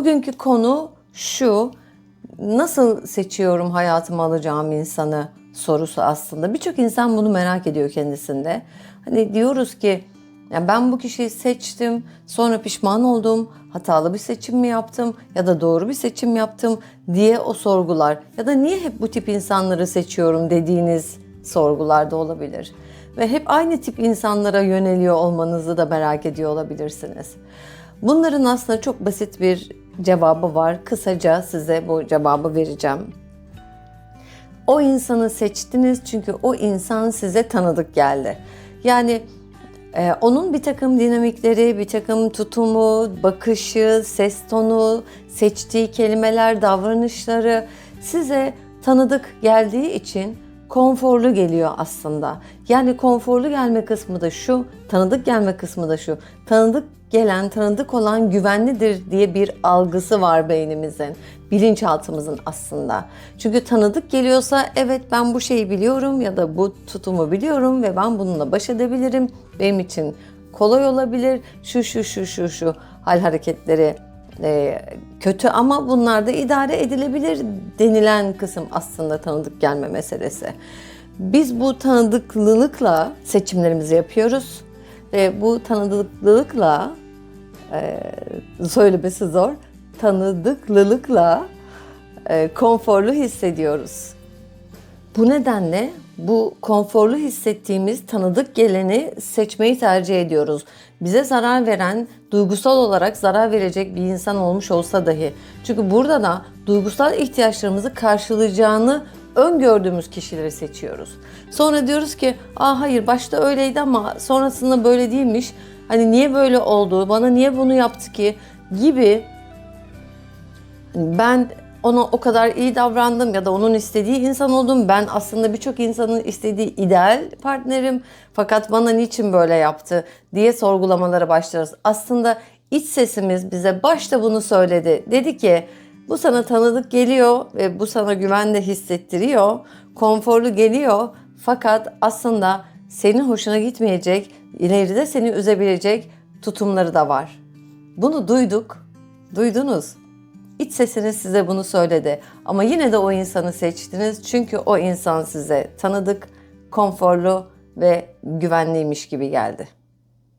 Bugünkü konu şu. Nasıl seçiyorum hayatıma alacağım insanı sorusu aslında. Birçok insan bunu merak ediyor kendisinde. Hani diyoruz ki ya ben bu kişiyi seçtim, sonra pişman oldum, hatalı bir seçim mi yaptım ya da doğru bir seçim yaptım diye o sorgular. Ya da niye hep bu tip insanları seçiyorum dediğiniz sorgular da olabilir. Ve hep aynı tip insanlara yöneliyor olmanızı da merak ediyor olabilirsiniz. Bunların aslında çok basit bir cevabı var. Kısaca size bu cevabı vereceğim. O insanı seçtiniz çünkü o insan size tanıdık geldi. Yani ee, onun bir takım dinamikleri, bir takım tutumu, bakışı, ses tonu, seçtiği kelimeler, davranışları size tanıdık geldiği için konforlu geliyor aslında. Yani konforlu gelme kısmı da şu, tanıdık gelme kısmı da şu. Tanıdık gelen, tanıdık olan güvenlidir diye bir algısı var beynimizin, bilinçaltımızın aslında. Çünkü tanıdık geliyorsa evet ben bu şeyi biliyorum ya da bu tutumu biliyorum ve ben bununla baş edebilirim. Benim için kolay olabilir. Şu şu şu şu şu hal hareketleri e, kötü ama bunlar da idare edilebilir denilen kısım aslında tanıdık gelme meselesi. Biz bu tanıdıklılıkla seçimlerimizi yapıyoruz ve bu tanıdıklılıkla e, söylemesi zor tanıdıklılıkla e, konforlu hissediyoruz. Bu nedenle bu konforlu hissettiğimiz tanıdık geleni seçmeyi tercih ediyoruz. Bize zarar veren, duygusal olarak zarar verecek bir insan olmuş olsa dahi. Çünkü burada da duygusal ihtiyaçlarımızı karşılayacağını öngördüğümüz kişileri seçiyoruz. Sonra diyoruz ki, "Aa hayır başta öyleydi ama sonrasında böyle değilmiş. Hani niye böyle oldu? Bana niye bunu yaptı ki?" gibi ben ona o kadar iyi davrandım ya da onun istediği insan oldum. Ben aslında birçok insanın istediği ideal partnerim. Fakat bana niçin böyle yaptı diye sorgulamalara başlarız. Aslında iç sesimiz bize başta bunu söyledi. Dedi ki bu sana tanıdık geliyor ve bu sana güvende hissettiriyor. Konforlu geliyor. Fakat aslında senin hoşuna gitmeyecek, ileride seni üzebilecek tutumları da var. Bunu duyduk. Duydunuz. İç sesiniz size bunu söyledi. Ama yine de o insanı seçtiniz. Çünkü o insan size tanıdık, konforlu ve güvenliymiş gibi geldi.